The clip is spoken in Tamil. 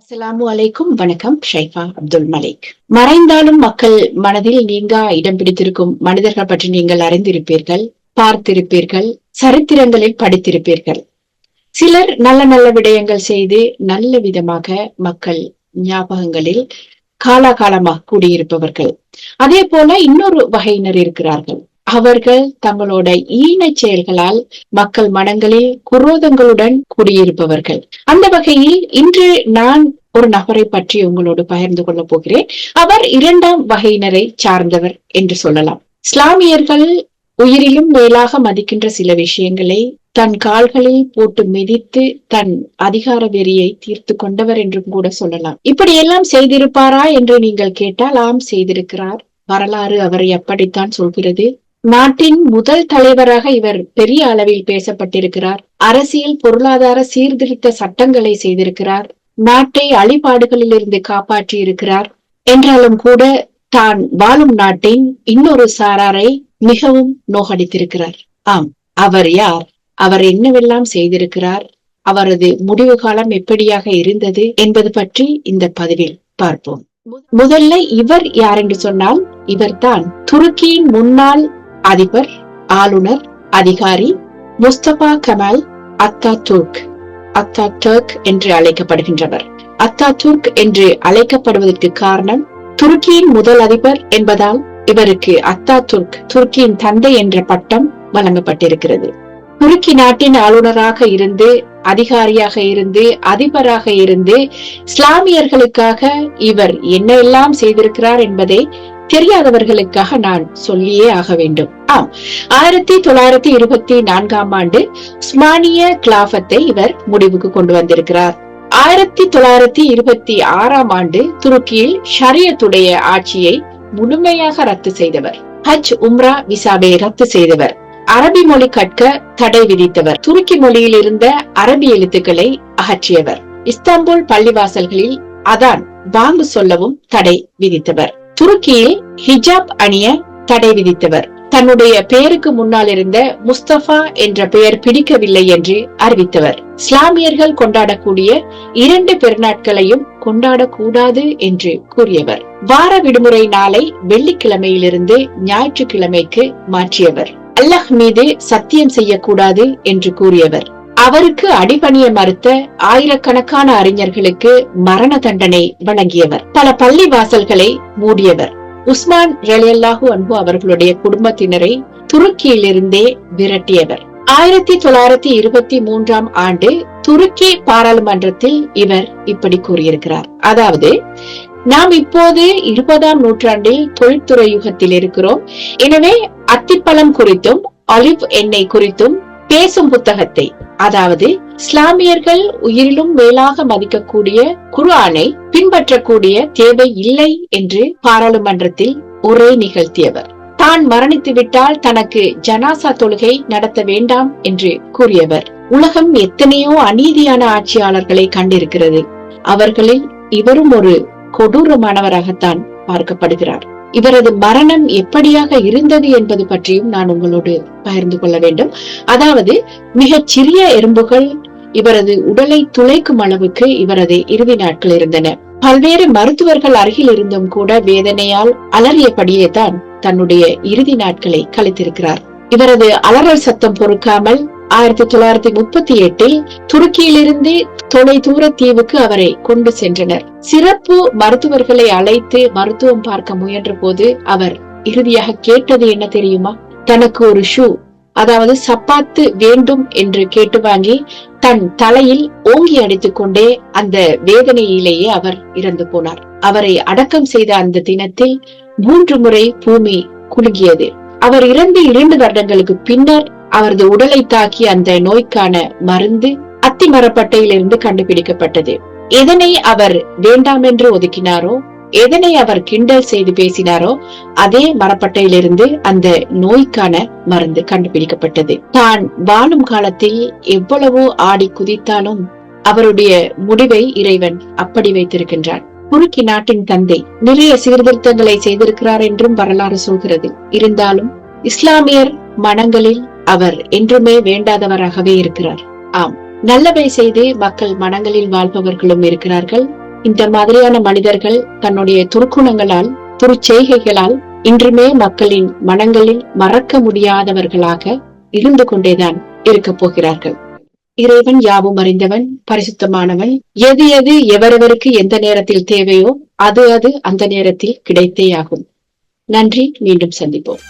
அஸ்லாமு அலைக்கும். வணக்கம் ஷைஃபா அப்துல் மலிக். மறைந்தாலும் மக்கள் மனதில் நீங்கா இடம் பிடித்திருக்கும். மனிதர்கள் பற்றி நீங்கள் அறிந்திருப்பீர்கள் பார்த்திருப்பீர்கள் சரித்திரங்களில் படித்திருப்பீர்கள். சிலர் நல்ல நல்ல விடயங்கள் செய்து நல்ல விதமாக மக்கள் ஞாபகங்களில் காலாகாலமாக கூடியிருப்பவர்கள். அதே போல இன்னொரு வகையினர் இருக்கிறார்கள். அவர்கள் தங்களோட ஈன செயல்களால் மக்கள் மனங்களில் குரோதங்களுடன் குடியிருப்பவர்கள். அந்த வகையில் இன்று நான் ஒரு நபரை பற்றி உங்களோடு பகிர்ந்து கொள்ளப் போகிறேன். அவர் இரண்டாம் வகையினரை சார்ந்தவர் என்று சொல்லலாம். இஸ்லாமியர்கள் உயிரிலும் மேலாக மதிக்கின்ற சில விஷயங்களை தன் கால்களில் போட்டு மிதித்து தன் அதிகார வெறியை தீர்த்து கொண்டவர் என்றும் கூட சொல்லலாம். இப்படியெல்லாம் செய்திருப்பாரா என்று நீங்கள் கேட்டால் ஆம் செய்திருக்கிறார். வரலாறு அவரை அப்படித்தான் சொல்கிறது. நாட்டின் முதல் தலைவராக இவர் பெரிய அளவில் பேசப்பட்டிருக்கிறார். அரசியல் பொருளாதார சீர்திருத்த சட்டங்களை செய்திருக்கிறார். நாட்டை அழிபாடுகளில் இருந்து காப்பாற்றி இருக்கிறார் என்றாலும் கூட தான் வாழும் நாட்டின் இன்னொரு சாராரை மிகவும் நோகடித்திருக்கிறார். ஆம் அவர் யார்? அவர் என்னவெல்லாம் செய்திருக்கிறார்? அவரது முடிவு காலம் எப்படியாக இருந்தது என்பது பற்றி இந்த பதிவில் பார்ப்போம். முதல்ல இவர் யார் என்று சொன்னால் இவர்தான் துருக்கியின் முன்னாள் அதிபர் ஆளுநர் அதிகாரி முஸ்தபா கமால் அத்தா துர்க் அத்தா டர்க் என்று அழைக்கப்படுகின்றனர். அத்தா துர்க் என்று அழைக்கப்படுவதற்கு காரணம் துருக்கியின் முதல் அதிபர் என்பதால் இவருக்கு அத்தா துர்க் துருக்கியின் தந்தை என்ற பட்டம் வழங்கப்பட்டிருக்கிறது. துருக்கி நாட்டின் ஆளுநராக இருந்து அதிகாரியாக இருந்து அதிபராக இருந்து இஸ்லாமியர்களுக்காக இவர் என்ன எல்லாம் செய்திருக்கிறார் என்பதை தெரியாதவர்களுக்காக நான் சொல்லியே ஆக வேண்டும். ஆம். ஆயிரத்தி தொள்ளாயிரத்தி இருபத்தி நான்காம் ஆண்டு ஸ்மானிய கிளாபத்தை இவர் முடிவுக்கு கொண்டு வந்திருக்கிறார். ஆயிரத்தி தொள்ளாயிரத்தி இருபத்தி ஆறாம் ஆண்டு துருக்கியில் ஷரியத்துடைய ஆட்சியை முழுமையாக ரத்து செய்தவர். ஹஜ் உம்ரா விசாவை ரத்து செய்தவர். அரபி மொழி கற்க தடை விதித்தவர். துருக்கி மொழியில் இருந்த அரபி எழுத்துக்களை அகற்றியவர். இஸ்தாம்புல் பள்ளிவாசல்களில் அதான் வாங்கு சொல்லவும் தடை விதித்தவர். துருக்கியில் ஹிஜாப் அணிய தடை விதித்தவர். தன்னுடைய பெயருக்கு முன்னால் இருந்த முஸ்தபா என்ற பெயர் பிடிக்கவில்லை என்று அறிவித்தவர். இஸ்லாமியர்கள் கொண்டாடக்கூடிய இரண்டு பெருநாட்களையும் கொண்டாடக்கூடாது என்று கூறியவர். வார விடுமுறை நாளை வெள்ளிக்கிழமையிலிருந்து ஞாயிற்றுக்கிழமைக்கு மாற்றியவர். அல்லாஹ் மீது சத்தியம் செய்யக்கூடாது என்று கூறியவர். அவருக்கு அடிபணிய மறுத்த ஆயிரக்கணக்கான அறிஞர்களுக்கு மரண தண்டனை வழங்கியவர். பல பள்ளி வாசல்களை மூடியவர். உஸ்மான் ரலியல்லாஹு அன்பு அவர்களுடைய குடும்பத்தினரை துருக்கியிலிருந்தே விரட்டியவர். ஆயிரத்தி தொள்ளாயிரத்தி இருபத்தி மூன்றாம் ஆண்டு துருக்கி பாராளுமன்றத்தில் இவர் இப்படி கூறியிருக்கிறார். அதாவது நாம் இப்போது இருபதாம் நூற்றாண்டில் தொழில்துறை யுகத்தில் இருக்கிறோம். எனவே அத்திப்பழம் குறித்தும் ஆலிவ் எண்ணெய் குறித்தும் பேசும் புத்தகத்தை அதாவது இஸ்லாமியர்கள் உயிரிலும் மேலாக மதிக்கக்கூடிய குர்ஆனை பின்பற்றக்கூடிய தேவை இல்லை என்று பாராளுமன்றத்தில் உரை நிகழ்த்தியவர். தான் மரணித்து விட்டால் தனக்கு ஜனாசா தொழுகை நடத்த வேண்டாம் என்று கூறியவர். உலகம் எத்தனையோ அநீதியான ஆட்சியாளர்களை கண்டிருக்கிறது. அவர்களில் இவரும் ஒரு கொடூரமானவராகத்தான் பார்க்கப்படுகிறார். இவரது மரணம் எப்படியாக இருந்தது என்பது பற்றியும் நான் உங்களோடு பகிர்ந்து கொள்ள வேண்டும். அதாவது மிகச் சிறிய எறும்புகள் இவரது உடலை துளைக்கும் அளவுக்கு இவரது இறுதி நாட்கள் இருந்தன. பல்வேறு மருத்துவர்கள் அருகில் இருந்தும் கூட வேதனையால் அலறியபடியே தான் தன்னுடைய இறுதி நாட்களை கழித்திருக்கிறார். இவரது அலறல் சத்தம் பொறுக்காமல் ஆயிரத்தி தொள்ளாயிரத்தி முப்பத்தி எட்டில் துருக்கியிலிருந்து தொலை தூர தீவுக்கு அவரை கொண்டு சென்றனர். சிறப்பு மருத்துவர்களை அழைத்து மருத்துவம் பார்க்க முயன்ற போது அவர் இறுதியாக கேட்டது என்ன தெரியுமா? தனக்கு ஒரு ஷூ அதாவது சப்பாத்து வேண்டும் என்று கேட்டு வாங்கி தன் தலையில் ஓங்கி அடித்துக் கொண்டே அந்த வேதனையிலேயே அவர் இறந்து போனார். அவரை அடக்கம் செய்த அந்த தினத்தில் மூன்று முறை பூமி குலுங்கியது. அவர் இறந்து இரண்டு வருடங்களுக்கு பின்னர் அவரது உடலை தாக்கி அந்த நோய்க்கான மருந்து அத்தி மரப்பட்டையிலிருந்து கண்டுபிடிக்கப்பட்டது. எதனை அவர் வேண்டாம் என்று ஒதுக்கினாரோ எதனை அவர் கிண்டல் செய்து பேசினாரோ அதே மரப்பட்டையிலிருந்து அந்த நோய்க்கான மருந்து கண்டுபிடிக்கப்பட்டது. தான் வாழும் காலத்தில் எவ்வளவோ ஆடி குதித்தாலும் அவருடைய முடிவை இறைவன் அப்படி வைத்திருக்கின்றான். துருக்கி நாட்டின் தந்தை நிறைய சீர்திருத்தங்களை செய்திருக்கிறார் என்றும் வரலாறு சொல்கிறது. இருந்தாலும் இஸ்லாமியர் மனங்களில் அவர் என்றுமே வேண்டாதவராகவே இருக்கிறார். ஆம். நல்லவை செய்து மக்கள் மனங்களில் வாழ்பவர்களும் இருக்கிறார்கள். இந்த மாதிரியான மனிதர்கள் தன்னுடைய துருக்குணங்களால் துருச்செய்கைகளால் இன்றுமே மக்களின் மனங்களில் மறக்க முடியாதவர்களாக இருந்து கொண்டேதான் இருக்க போகிறார்கள். இறைவன் யாவும் அறிந்தவன் பரிசுத்தமானவன். எது எது எவரவருக்கு எந்த நேரத்தில் தேவையோ அது அது அந்த நேரத்தில் கிடைத்தே ஆகும் நன்றி. மீண்டும் சந்திப்போம்.